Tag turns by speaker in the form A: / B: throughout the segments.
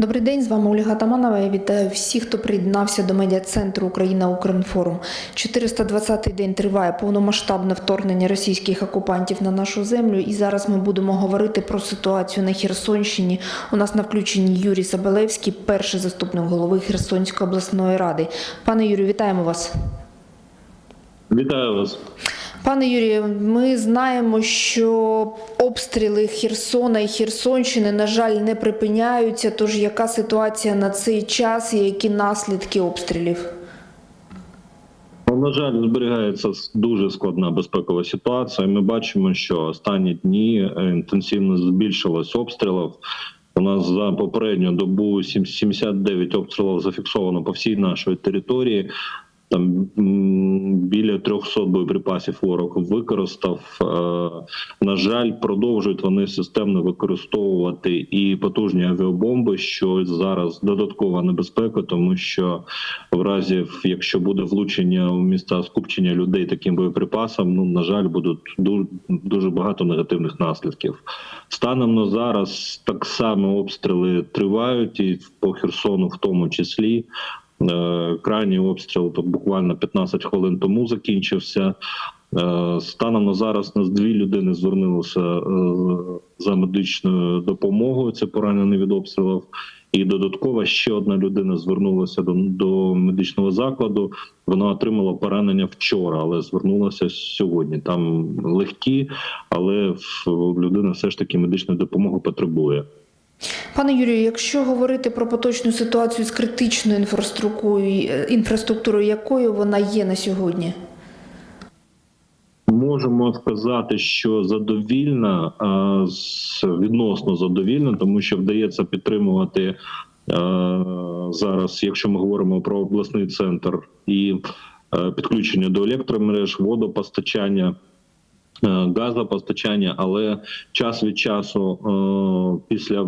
A: Добрий день, з вами Ольга Таманова. Я вітаю всіх, хто приєднався до медіа-центру Україна Укрінформ. 420-й день триває повномасштабне вторгнення російських окупантів на нашу землю. І зараз ми будемо говорити про ситуацію на Херсонщині. У нас на включенні Юрій Сабелевський, перший заступник голови Херсонської обласної ради. Пане Юрію, вітаємо вас.
B: Вітаю вас.
A: Пане Юрію, ми знаємо, що обстріли Херсона і Херсонщини, на жаль, не припиняються. Тож яка ситуація на цей час і які наслідки обстрілів?
B: Ну, На жаль, зберігається дуже складна безпекова ситуація. Ми бачимо, що останні дні е, інтенсивно збільшилось обстрілів. У нас за попередню добу сім- 79 обстрілів зафіксовано по всій нашій території. Там біля 300 боєприпасів ворог використав. Е, На жаль, продовжують вони системно використовувати і потужні авіабомби, що зараз додаткова небезпека, тому що в разі, якщо буде влучення у міста скупчення людей таким боєприпасом, ну на жаль, будуть дуже, дуже багато негативних наслідків. Станом на зараз так само обстріли тривають і по Херсону, в тому числі. Е, Крайній обстріл то буквально 15 хвилин тому закінчився. Е, Станом на зараз нас дві людини звернулися е, за медичною допомогою. Це поранені від обстрілів. І додатково ще одна людина звернулася до, до медичного закладу. Вона отримала поранення вчора, але звернулася сьогодні. Там легкі, але людина все ж таки медичної допомоги потребує.
A: Пане Юрію, якщо говорити про поточну ситуацію з критичною інфраструктурою, е, інфраструктурою, якою вона є на сьогодні?
B: Можемо сказати, що задовільна відносно задовільна, тому що вдається підтримувати зараз, якщо ми говоримо про обласний центр і е, підключення до електромереж, водопостачання. Е, Газопостачання, але час від часу, е, після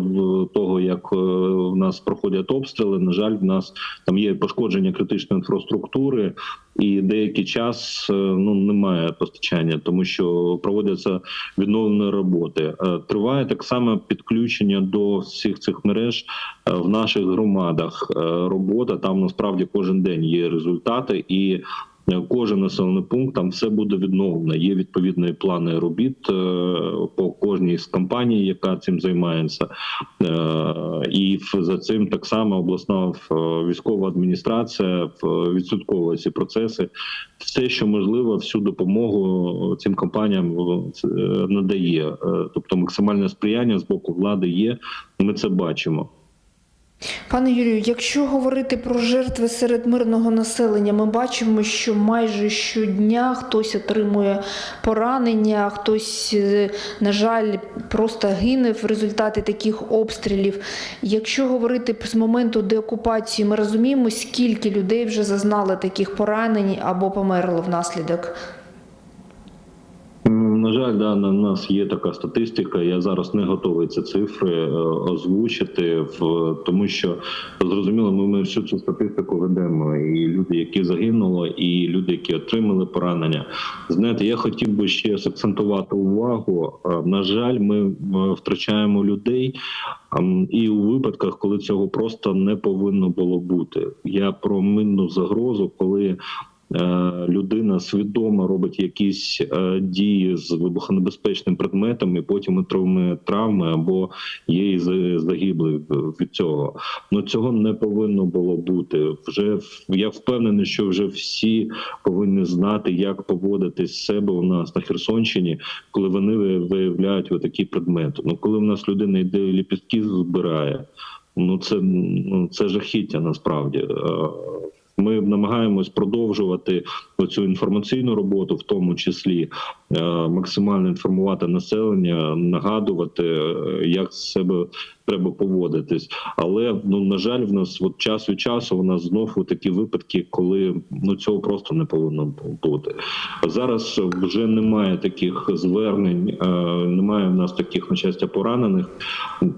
B: того як е, в нас проходять обстріли, на жаль, в нас там є пошкодження критичної інфраструктури, і деякий час ну немає постачання, тому що проводяться відновлені роботи. Триває так само підключення до всіх цих мереж в наших громадах. Робота там насправді кожен день є результати і. Е, Кожен населений пункт там все буде відновлено. Є відповідні плани робіт е, по кожній з компаній, яка цим займається, Е, і за цим так само обласна військова адміністрація відслідковує ці процеси. Все, що можливо, всю допомогу цим компаніям надає. Тобто максимальне сприяння з боку влади є. Ми це бачимо.
A: Пане Юрію, якщо говорити про жертви серед мирного населення, ми бачимо, що майже щодня хтось отримує поранення, хтось, е, на жаль, просто гине в результаті таких обстрілів. Якщо говорити з моменту деокупації, ми розуміємо, скільки людей вже зазнали таких поранень або померло внаслідок.
B: Жаль, да, на нас є така статистика. Я зараз не готовий ці цифри е, озвучити, в тому що зрозуміло, ми, ми всю цю статистику ведемо. І люди, які загинули, і люди, які отримали поранення. Знаєте, я хотів би ще акцентувати увагу. Е, На жаль, ми е, втрачаємо людей. І у випадках, коли цього просто не повинно було бути. Я про минну загрозу, коли людина свідомо робить якісь е, дії з вибухонебезпечним предметом, і потім отримує травми або є і за- загиблий від цього. Ну цього не повинно було бути. Вже я впевнений, що вже всі повинні знати, як поводити з себе у нас на Херсонщині, коли вони виявляють отакі предмети. Ну коли в нас людина йде ліпістки збирає. Ну це ну це жахіття насправді. Ми намагаємось продовжувати цю інформаційну роботу, в тому числі е, максимально інформувати населення, нагадувати, е, як себе треба поводитись. Але ну на жаль, в нас от час від часу у нас знову такі випадки, коли ну цього просто не повинно бути. Зараз вже немає таких звернень, е, немає в нас таких на щастя поранених.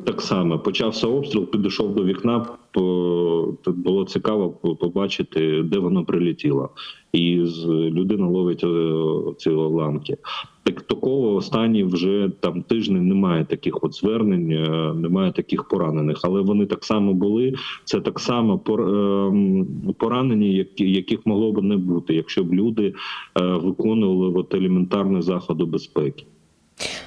B: Так само почався обстріл, підійшов до вікна. по- було цікаво побачити, де воно прилетіло. І людина ловить е, ці ланки. Так такого останні вже там тижні немає таких от звернень, е, немає таких поранених, але вони так само були. Це так само ем, поранені, яких могло б не бути, якщо б люди е, виконували от елементарні заходи безпеки.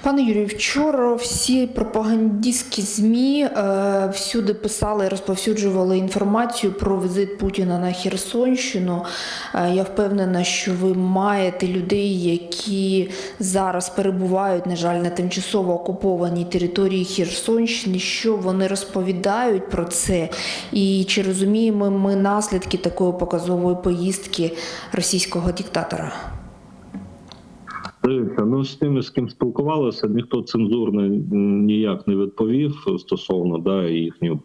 A: Пане Юрію, вчора всі пропагандистські ЗМІ е, всюди писали розповсюджували інформацію про візит Путіна на Херсонщину. Е, я впевнена, що ви маєте людей, які зараз перебувають, на жаль, на тимчасово окупованій території Херсонщини. Що вони розповідають про це? І чи розуміємо ми наслідки такої показової поїздки російського диктатора?
B: Дивіться, ну з тими, з ким спілкувалися, ніхто цензурно ніяк не відповів стосовно да, їхньої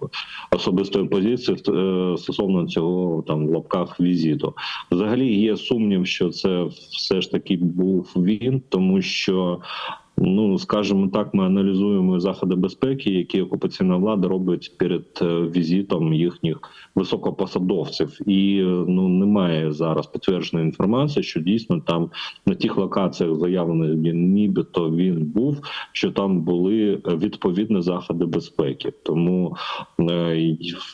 B: особистої позиції е, стосовно цього там в лапках візиту. Взагалі є сумнів, що це все ж таки був він, тому що. Ну, скажімо так, ми аналізуємо заходи безпеки, які окупаційна влада робить перед е, візитом їхніх високопосадовців, і е, ну немає зараз підтвердженої інформації, що дійсно там на тих локаціях заявлених нібито він був, що там були е, відповідні заходи безпеки. Тому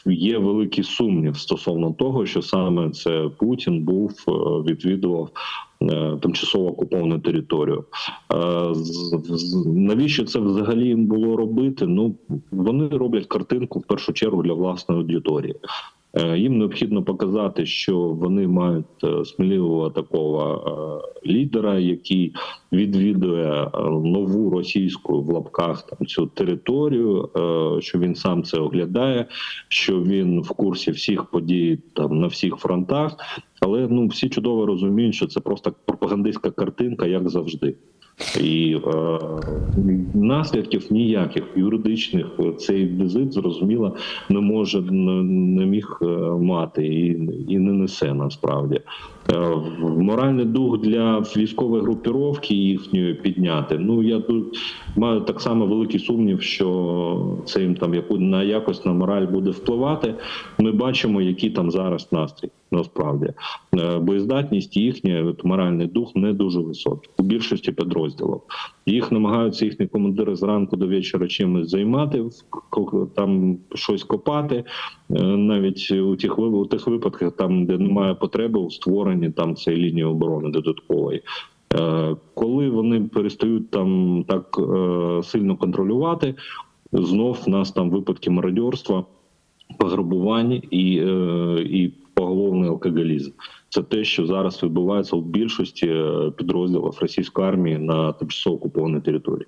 B: є великий сумнів стосовно того, що саме це Путін був відвідував. Е, Тимчасово окуповану територію. Е, Навіщо це взагалі їм було робити? Ну вони роблять картинку в першу чергу для власної аудиторії. Е, Їм необхідно показати, що вони мають е, сміливого такого е, лідера, який відвідує нову російську в лапках там цю територію, що він сам це оглядає, що він в курсі всіх подій там на всіх фронтах. Але ну всі чудово розуміють, що це просто пропагандистська картинка, як завжди. І е, наслідків ніяких юридичних цей візит зрозуміло не може не, не міг е, мати і, і не несе насправді. Е, моральний дух для військової групіровки їхньої підняти. Ну я тут маю так само великий сумнів, що це їм там яку на якось на мораль буде впливати. Ми бачимо, який там зараз настрій. Насправді Е, боєздатність їхня, от моральний дух не дуже високий у більшості підрозділів. Їх намагаються їхні командири зранку до вечора чимось займати, там щось копати. Е, Навіть у тих у тих випадках, там де немає потреби у створенні там цієї лінії оборони додаткової. Е, Коли вони перестають там так е, сильно контролювати, знов в нас там випадки мародьорства, пограбувань і, і поголовний алкоголізм. Це те, що зараз відбувається у більшості е, підрозділів російської армії на тимчасово окупованій території.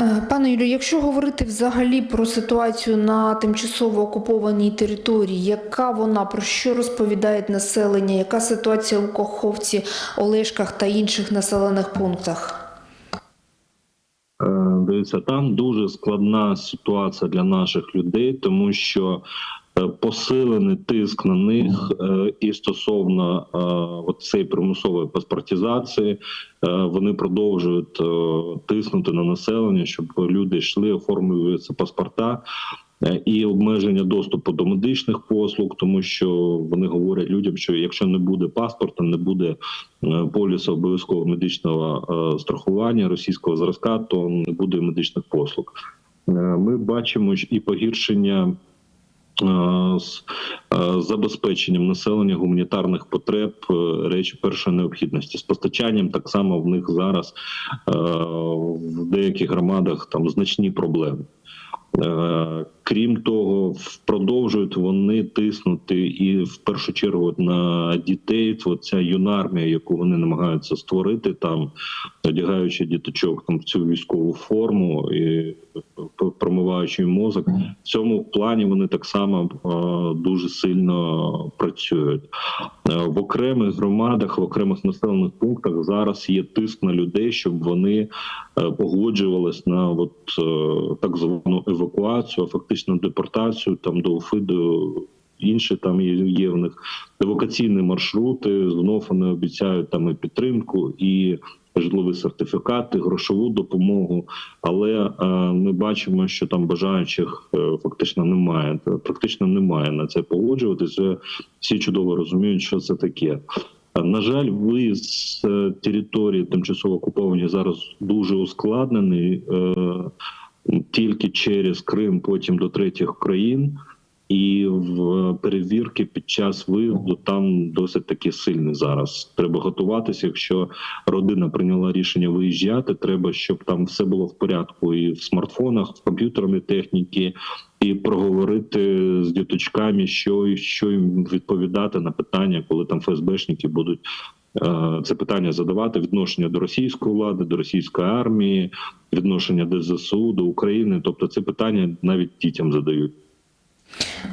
A: Е, Пане Юрію, якщо говорити взагалі про ситуацію на тимчасово окупованій території, яка вона про що розповідає населення? Яка ситуація у Коховці, Олешках та інших населених пунктах?
B: Е, Дивіться, там дуже складна ситуація для наших людей, тому що посилений тиск на них е, і стосовно е, цієї примусової паспортизації, е, вони продовжують е, тиснути на населення, щоб люди йшли, оформлювали ці паспорта. Е, І обмеження доступу до медичних послуг, тому що вони говорять людям, що якщо не буде паспорта, не буде е, полісу обов'язкового медичного е, страхування російського зразка, то не буде медичних послуг. Е, Ми бачимо і погіршення. Е, З е, забезпеченням населення гуманітарних потреб е, речі першої необхідності з постачанням так само в них зараз в деяких громадах там значні проблеми. Крім того, продовжують вони тиснути і в першу чергу на дітей. Ця юна армія, яку вони намагаються створити, там одягаючи діточок там в цю військову форму і промиваючи мозок. В цьому плані вони так само е, дуже сильно працюють. Е, В окремих громадах, в окремих населених пунктах зараз є тиск на людей, щоб вони е, погоджувались на от так звану евакуацію, фактично депортацію там до Уфи, до інші там є, є в них евакуаційні маршрути. Знов вони обіцяють там і підтримку і житлові сертифікати, грошову допомогу. Але е, ми бачимо, що там бажаючих е, фактично немає. Практично немає на це погоджуватися. Всі чудово розуміють, що це таке. Е, На жаль, виїзд з території тимчасово окуповані зараз дуже ускладнений тільки через Крим, потім до третіх країн. І в перевірки під час виїзду там досить таки сильні зараз. Треба готуватися. Якщо родина прийняла рішення виїжджати, треба, щоб там все було в порядку і в смартфонах, в комп'ютерній техніці, і проговорити з діточками, що що їм відповідати на питання, коли там ФСБшники будуть. е, Це питання задавати відношення до російської влади, до російської армії, відношення до ЗСУ, до України. Тобто, це питання навіть дітям задають.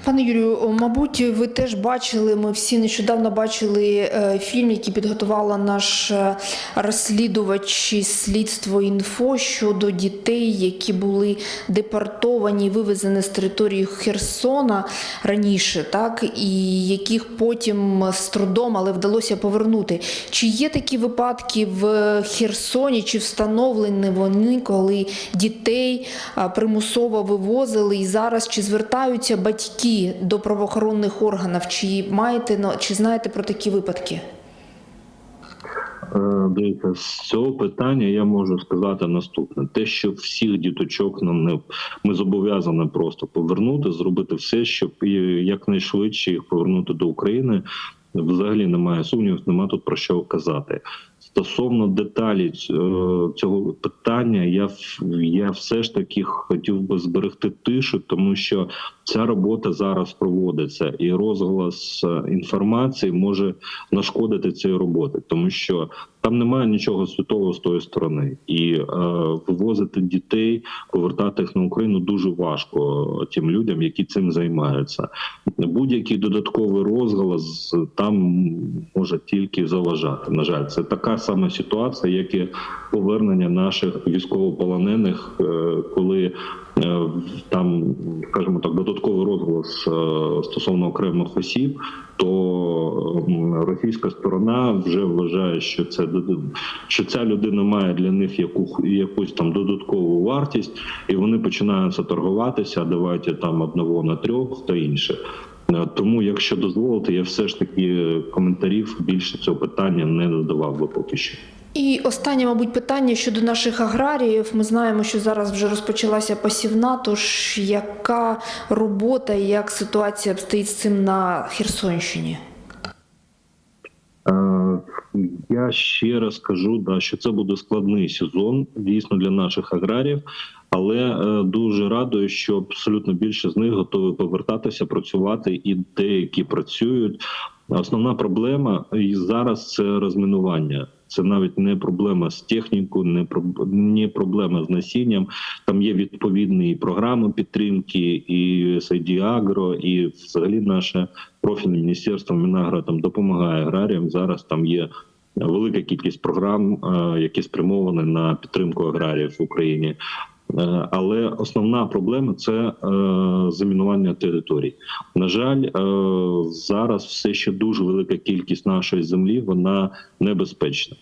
A: Пане Юрію, мабуть, ви теж бачили. Ми всі нещодавно бачили е, фільм, який підготувала наш е, розслідувач слідство інфо щодо дітей, які були депортовані, вивезені з території Херсона раніше, так і яких потім з трудом, але вдалося повернути. Чи є такі випадки в Херсоні, чи встановлені вони, коли дітей примусово вивозили і зараз чи звертаються батьки до правоохоронних органів? Чи маєте чи знаєте про такі випадки?
B: Е, Дивіться, з цього питання я можу сказати наступне: те, що всіх діточок нам не ми зобов'язані просто повернути, зробити все, щоб якнайшвидше їх повернути до України. Взагалі немає сумнівів, немає тут про що казати. Стосовно деталі е, цього питання, я я все ж таки хотів би зберегти тишу, тому що ця робота зараз проводиться, і розголос е, інформації може нашкодити цієї роботи, тому що там немає нічого святого з тої сторони, і е, вивозити дітей, повертати їх на Україну дуже важко тим людям, які цим займаються. Будь-який додатковий розголос там може тільки заважати. На жаль, це така сама ситуація, як і повернення наших військовополонених, е, коли е, там, скажімо так, додатковий розголос е, стосовно окремих осіб, то російська сторона вже вважає, що це що ця людина має для них яку якусь там додаткову вартість, і вони починаються торгуватися. «А Давайте там одного на трьох та інше. Е, Тому, якщо дозволити, я все ж таки коментарів більше цього питання не додавав би поки що.
A: І останнє, мабуть, питання щодо наших аграріїв. Ми знаємо, що зараз вже розпочалася посівна. Тож яка робота і як ситуація обстоїть з цим на Херсонщині?
B: Я ще раз кажу, да, що це буде складний сезон дійсно для наших аграріїв, але е, дуже радую, що абсолютно більше з них готові повертатися, працювати, і деякі працюють. Основна проблема і зараз це розмінування. Це навіть не проблема з технікою, не не проблема з насінням. Там є відповідні програми підтримки, і Агро, і взагалі наше профільне міністерство Мінагро там допомагає аграріям. Зараз там є велика кількість програм, е, які спрямовані на підтримку аграріїв в Україні. Е, Але основна проблема це е, замінування територій. На жаль, е, зараз все ще дуже велика кількість нашої землі вона небезпечна.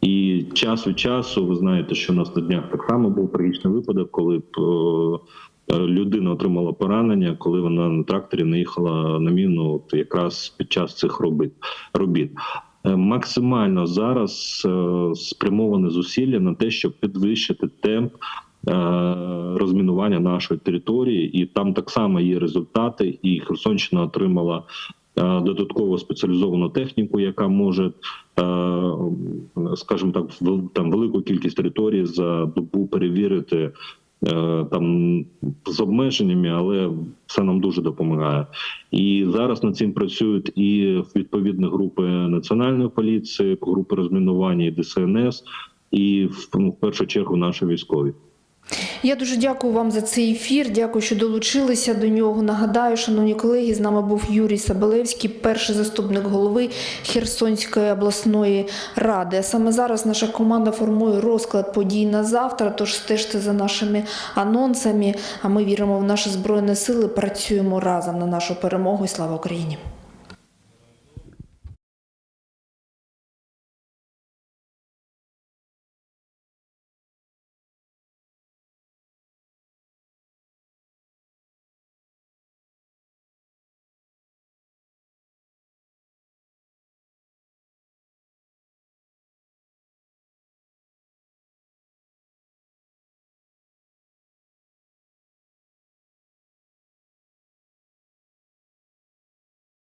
B: І час від часу, ви знаєте, що у нас на днях так само був трагічний випадок, коли людина отримала поранення, коли вона на тракторі не їхала на міну, от якраз під час цих робіт. Максимально зараз спрямоване зусилля на те, щоб підвищити темп розмінування нашої території, і там так само є результати. І Херсонщина отримала е, додаткову спеціалізовану техніку, яка може, е, скажімо так, там велику кількість території за добу перевірити. е, Там з обмеженнями, але це нам дуже допомагає. І зараз над цим працюють і відповідні групи національної поліції, групи розмінування і ДСНС, і ну, в першу чергу наші військові.
A: Я дуже дякую вам за цей ефір. Дякую, що долучилися до нього. Нагадаю, шановні колеги, з нами був Юрій Сабелевський, перший заступник голови Херсонської обласної ради. А саме зараз наша команда формує розклад подій на завтра. Тож стежте за нашими анонсами. А ми віримо в наші збройні сили. Працюємо разом на нашу перемогу. І слава Україні!